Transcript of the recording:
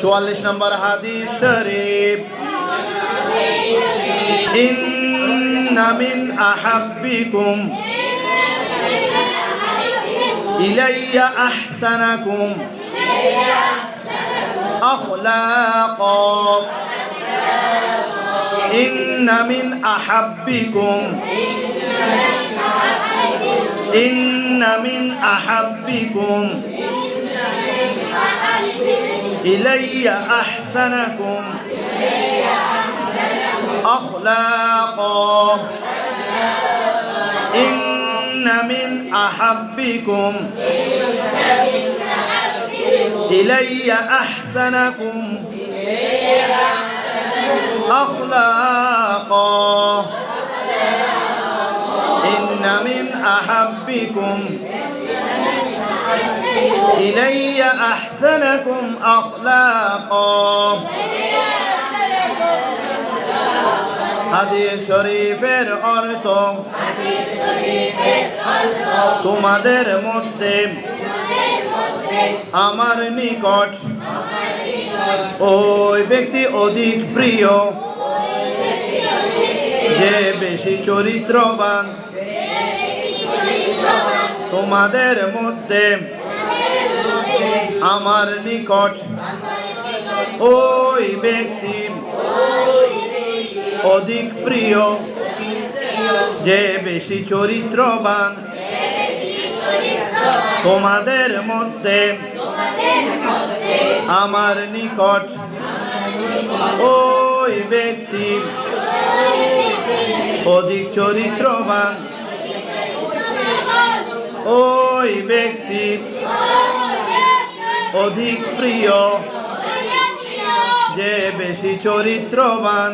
চুয়াল্লিশ নম্বর হাদিস শরীফ ইন্না মিন আহাব্বিকুম ইলাইয়া আহসানাকুম أخلاقا إن من أحبكم إن من أحبكم إلي أحسنكم. أخلاقا. إن من أحبكم. إلي أحسنكم. أخلاقا. إن من أحبكم. إلي أحسنكم أخلاقا হাদিস শরীফের অর্থ তোমাদের মধ্যে আমার নিকট ওই ব্যক্তি অধিক প্রিয় যে বেশি চরিত্রবান তোমাদের মধ্যে আমার নিকট ওই ব্যক্তি অধিক প্রিয়, যে বেশি চরিত্রবান। তোমাদের মধ্যে আমার নিকট ওই ব্যক্তি অধিক চরিত্রবান। ওই ব্যক্তি অধিক প্রিয়। যে বেশি চরিত্রবান